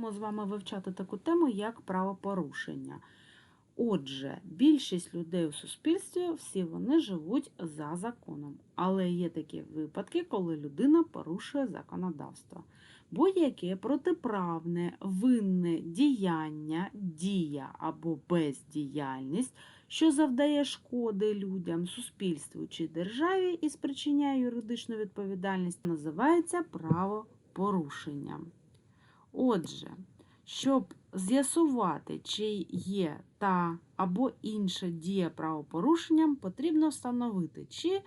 Будемо з вами вивчати таку тему, як правопорушення. Отже, більшість людей у суспільстві всі вони живуть за законом, але є такі випадки, коли людина порушує законодавство. Будь-яке протиправне, винне діяння, дія або бездіяльність, що завдає шкоди людям, суспільству чи державі і спричиняє юридичну відповідальність, називається правопорушенням. Отже, щоб з'ясувати, чи є та або інша дія правопорушенням, потрібно встановити, чи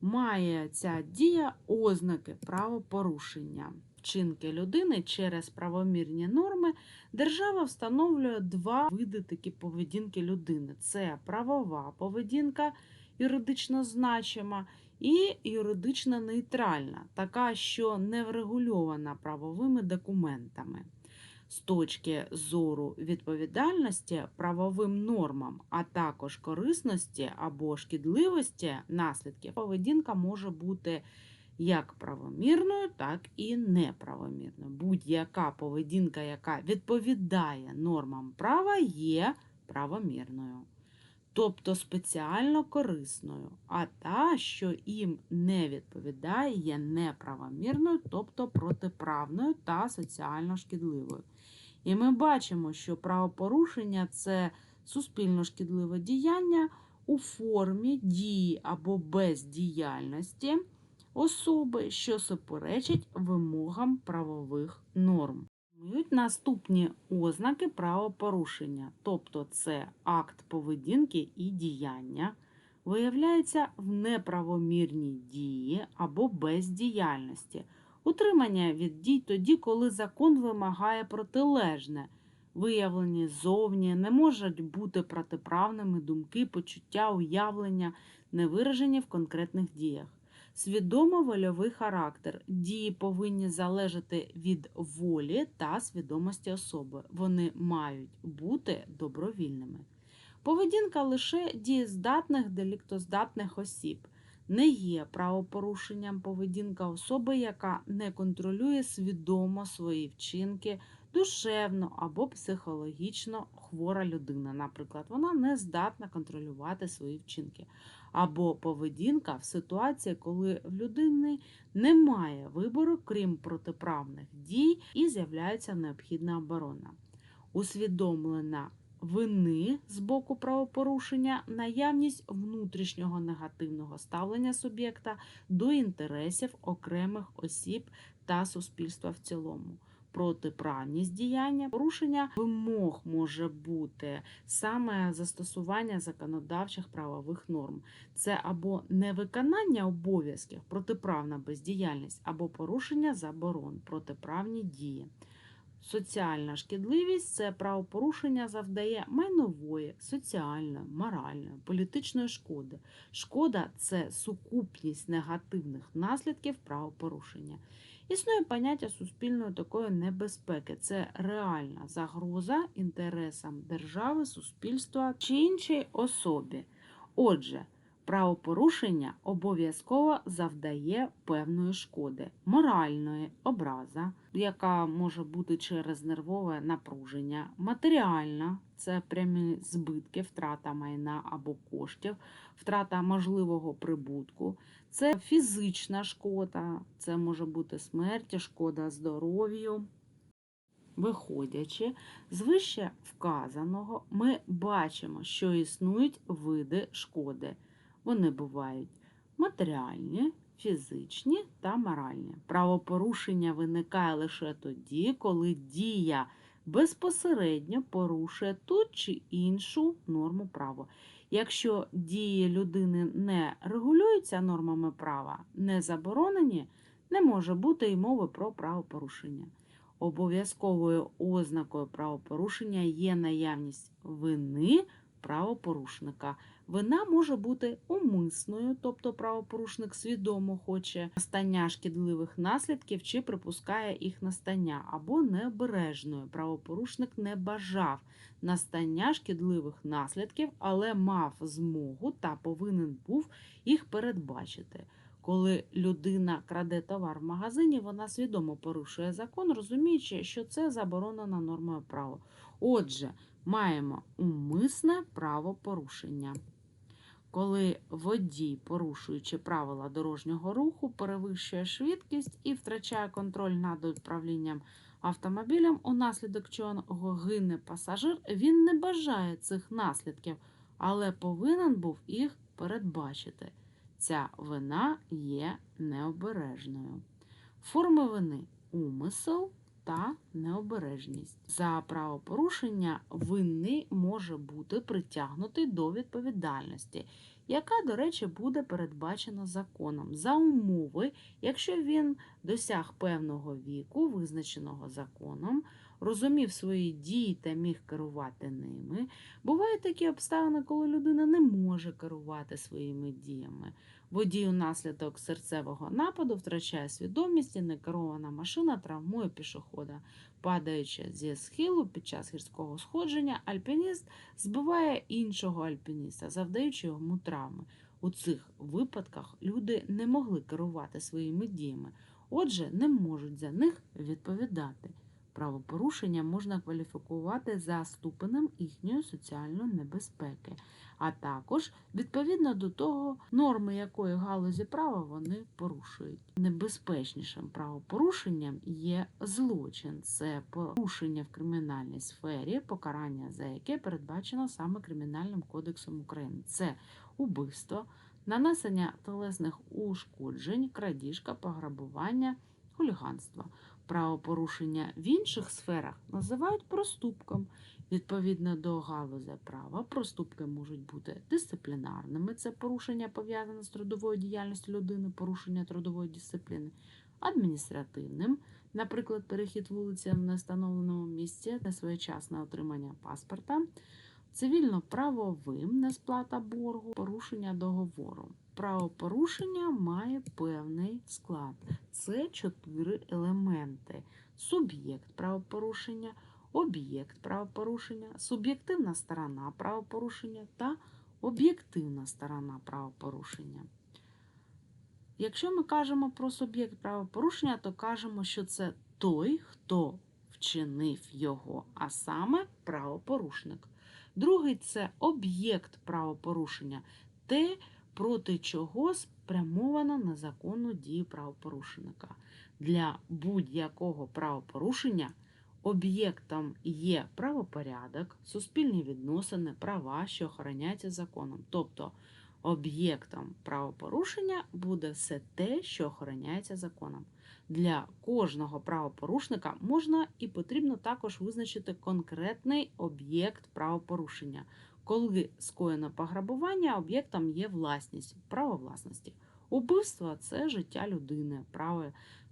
має ця дія ознаки правопорушення. Вчинки людини через правомірні норми держава встановлює два види такі поведінки людини: це правова поведінка, юридично значима, і юридично нейтральна, така, що не врегульована правовими документами. З точки зору відповідальності правовим нормам, а також корисності або шкідливості наслідків, поведінка може бути як правомірною, так і неправомірною. Будь-яка поведінка, яка відповідає нормам права, є правомірною тобто спеціально корисною, а та, що їм не відповідає, є неправомірною, тобто протиправною та соціально шкідливою. І ми бачимо, що правопорушення це суспільно шкідливе діяння у формі дії або бездіяльності особи, що суперечить вимогам правових норм. Існують наступні ознаки правопорушення, тобто це акт поведінки і діяння, виявляється в неправомірній дії або бездіяльності, утримання від дій тоді, коли закон вимагає протилежне, виявлені зовні, не можуть бути протиправними думки, почуття, уявлення, не виражені в конкретних діях. Свідомо вольовий характер. Дії повинні залежати від волі та свідомості особи. Вони мають бути добровільними. Поведінка лише дієздатних деліктоздатних осіб. Не є правопорушенням поведінка особи, яка не контролює свідомо свої вчинки, душевно або психологічно хвора людина. Наприклад, вона не здатна контролювати свої вчинки або поведінка в ситуації, коли в людини немає вибору, крім протиправних дій, і з'являється необхідна оборона. Усвідомлена вини з боку правопорушення, наявність внутрішнього негативного ставлення суб'єкта до інтересів окремих осіб та суспільства в цілому протиправність діяння, порушення вимог може бути саме застосування законодавчих правових норм. Це або невиконання обов'язків, протиправна бездіяльність, або порушення заборон, протиправні дії. Соціальна шкідливість це правопорушення завдає майнової, соціальної, моральної, політичної шкоди. Шкода це сукупність негативних наслідків правопорушення. Існує поняття суспільної такої небезпеки. Це реальна загроза інтересам держави, суспільства чи іншій особі. Отже, правопорушення обов'язково завдає певної шкоди, моральної образа, яка може бути через нервове напруження, матеріальна це прямі збитки, втрата майна або коштів, втрата можливого прибутку, це фізична шкода, це може бути смерть, шкода здоров'ю. Виходячи з вище вказаного, ми бачимо, що існують види шкоди. Вони бувають матеріальні, фізичні та моральні. Правопорушення виникає лише тоді, коли дія безпосередньо порушує ту чи іншу норму права. Якщо дії людини не регулюються нормами права, не заборонені, не може бути й мови про правопорушення. Обов'язковою ознакою правопорушення є наявність вини правопорушника. Вина може бути умисною, тобто правопорушник свідомо хоче настання шкідливих наслідків чи припускає їх настання, або необережною. Правопорушник не бажав настання шкідливих наслідків, але мав змогу та повинен був їх передбачити. Коли людина краде товар в магазині, вона свідомо порушує закон, розуміючи, що це заборонено нормою права. Отже, маємо умисне правопорушення. Коли водій, порушуючи правила дорожнього руху, перевищує швидкість і втрачає контроль над управлінням автомобілем, унаслідок чого гине пасажир, він не бажає цих наслідків, але повинен був їх передбачити. Ця вина є необережною. Форми вини умисел та необережність. За правопорушення винний може бути притягнутий до відповідальності, яка, до речі, буде передбачена законом за умови, якщо він досяг певного віку, визначеного законом, розумів свої дії та міг керувати ними. Бувають такі обставини, коли людина не може керувати своїми діями. Водій унаслідок серцевого нападу втрачає свідомість і некерована машина травмує пішохода. Падаючи зі схилу під час гірського сходження, альпініст збиває іншого альпініста, завдаючи йому травми. У цих випадках люди не могли керувати своїми діями, отже, не можуть за них відповідати. Правопорушення можна кваліфікувати за ступенем їхньої соціальної небезпеки, а також відповідно до того, норми якої галузі права вони порушують. Небезпечнішим правопорушенням є злочин, це порушення в кримінальній сфері, покарання за яке передбачено саме Кримінальним кодексом України. Це убивство, нанесення телесних ушкоджень, крадіжка, пограбування, хуліганство. Правопорушення в інших сферах називають проступком. Відповідно до галузі права, проступки можуть бути дисциплінарними, це порушення пов'язане з трудовою діяльністю людини, порушення трудової дисципліни, адміністративним, наприклад, перехід вулиці в нестановленому місці, несвоєчасне отримання паспорта, цивільно-правовим, несплата боргу, порушення договору. Правопорушення має певний склад. Це чотири елементи: суб'єкт правопорушення, об'єкт правопорушення, суб'єктивна сторона правопорушення та об'єктивна сторона правопорушення. Якщо ми кажемо про суб'єкт правопорушення, то кажемо, що це той, хто вчинив його, а саме правопорушник. Другий це об'єкт правопорушення, те, проти чого спрямовано незаконну дію правопорушника. Для будь-якого правопорушення об'єктом є правопорядок, суспільні відносини, права, що охороняються законом. Тобто об'єктом правопорушення буде все те, що охороняється законом. Для кожного правопорушника можна і потрібно також визначити конкретний об'єкт правопорушення. Коли скоєно пограбування, об'єктом є власність, право власності. Убивство це життя людини, право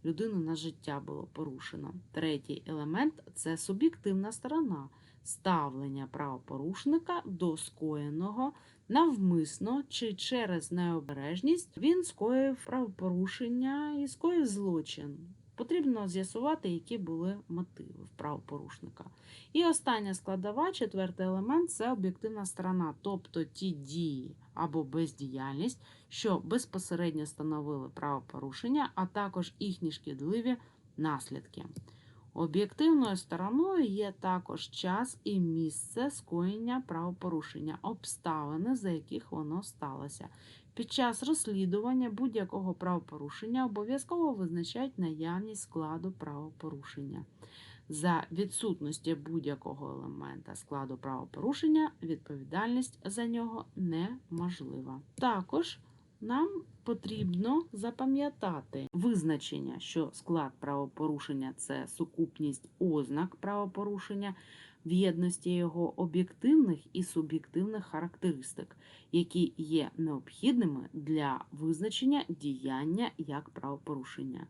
людини на життя було порушено. Третій елемент це суб'єктивна сторона ставлення правопорушника до скоєного навмисно чи через необережність він скоїв правопорушення і скоїв злочин. Потрібно з'ясувати, які були мотиви правопорушника. І остання складова, четвертий елемент це об'єктивна сторона, тобто ті дії або бездіяльність, що безпосередньо становили правопорушення, а також їхні шкідливі наслідки. Об'єктивною стороною є також час і місце скоєння правопорушення, обставини, за яких воно сталося. Під час розслідування будь-якого правопорушення обов'язково визначають наявність складу правопорушення. За відсутності будь-якого елемента складу правопорушення відповідальність за нього неможлива. Також нам потрібно запам'ятати визначення, що склад правопорушення це сукупність ознак правопорушення в єдності його об'єктивних і суб'єктивних характеристик, які є необхідними для визначення діяння як правопорушення.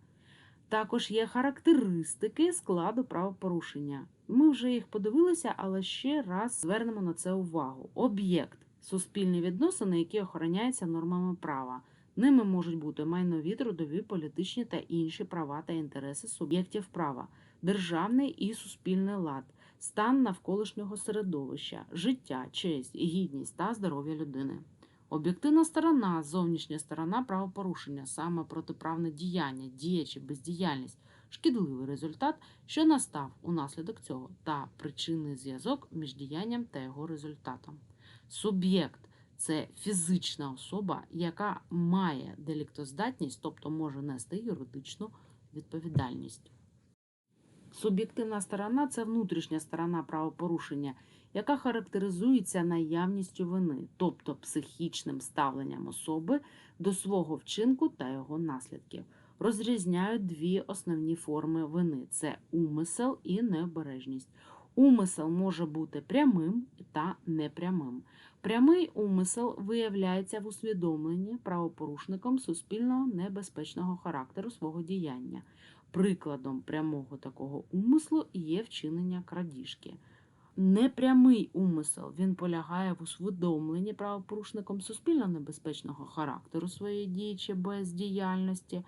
Також є характеристики складу правопорушення. Ми вже їх подивилися, але ще раз звернемо на це увагу. Об'єкт суспільні відносини, які охороняються нормами права. Ними можуть бути майнові, трудові, політичні та інші права та інтереси суб'єктів права, державний і суспільний лад, стан навколишнього середовища, життя, честь, гідність та здоров'я людини. Об'єктивна сторона, зовнішня сторона правопорушення, саме протиправне діяння, дія чи бездіяльність, шкідливий результат, що настав унаслідок цього, та причинний зв'язок між діянням та його результатом. Суб'єкт це фізична особа, яка має деліктоздатність, тобто може нести юридичну відповідальність. Суб'єктивна сторона це внутрішня сторона правопорушення, яка характеризується наявністю вини, тобто психічним ставленням особи до свого вчинку та його наслідків. Розрізняють дві основні форми вини: це умисел і необережність. Умисел може бути прямим та непрямим. Прямий умисел виявляється в усвідомленні правопорушником суспільного небезпечного характеру свого діяння. Прикладом прямого такого умислу є вчинення крадіжки. Непрямий умисел він полягає в усвідомленні правопорушником суспільно небезпечного характеру своєї дії чи бездіяльності,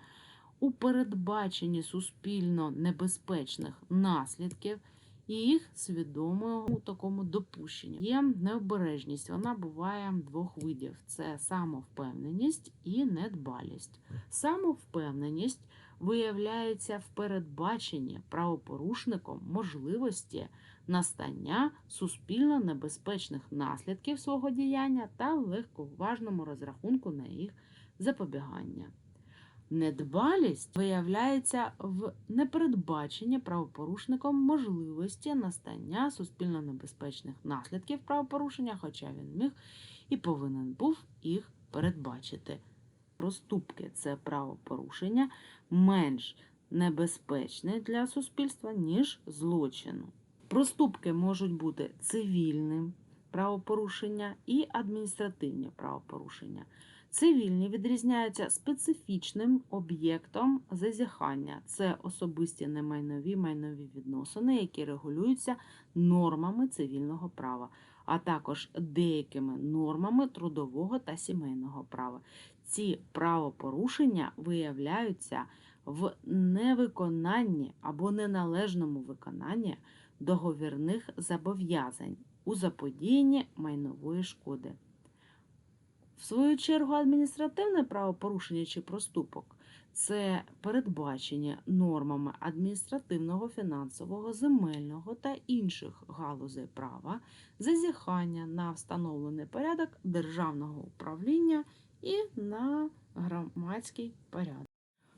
у передбаченні суспільно небезпечних наслідків і їх свідомому такому допущенню. Є необережність, вона буває двох видів: це самовпевненість і недбалість. Самовпевненість виявляється в передбаченні правопорушником можливості настання суспільно небезпечних наслідків свого діяння та легковажному розрахунку на їх запобігання. Недбалість виявляється в непередбаченні правопорушником можливості настання суспільно небезпечних наслідків правопорушення, хоча він міг і повинен був їх передбачити. Проступки це правопорушення менш небезпечне для суспільства, ніж злочину. Проступки можуть бути цивільним правопорушення і адміністративні правопорушення. Цивільні відрізняються специфічним об'єктом зазіхання. Це особисті немайнові майнові відносини, які регулюються нормами цивільного права, а також деякими нормами трудового та сімейного права. Ці правопорушення виявляються в невиконанні або неналежному виконанні договірних зобов'язань у заподіянні майнової шкоди. В свою чергу, адміністративне правопорушення чи проступок це передбачення нормами адміністративного, фінансового, земельного та інших галузей права, зазіхання на встановлений порядок державного управління і на громадський порядок.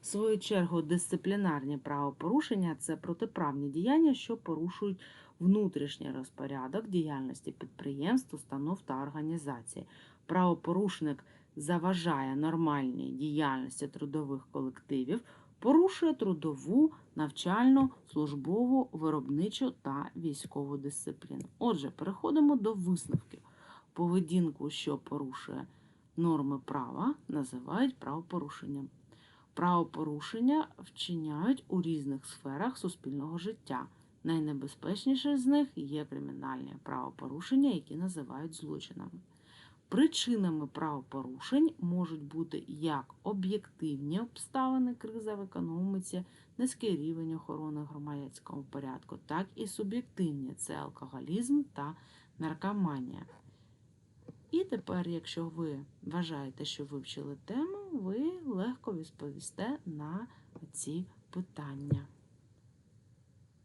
В свою чергу, дисциплінарні правопорушення це протиправні діяння, що порушують внутрішній розпорядок діяльності підприємств, установ та організацій. Правопорушник заважає нормальній діяльності трудових колективів, порушує трудову, навчальну, службову, виробничу та військову дисципліну. Отже, переходимо до висновків. Поведінку, що порушує норми права, називають правопорушенням. Правопорушення вчиняють у різних сферах суспільного життя. Найнебезпечніше з них є кримінальні правопорушення, які називають злочинами. Причинами правопорушень можуть бути як об'єктивні обставини криза в економіці, низький рівень охорони громадянського порядку, так і суб'єктивні це алкоголізм та наркоманія. І тепер, якщо ви вважаєте, що вивчили тему, ви легко відповісте на ці питання.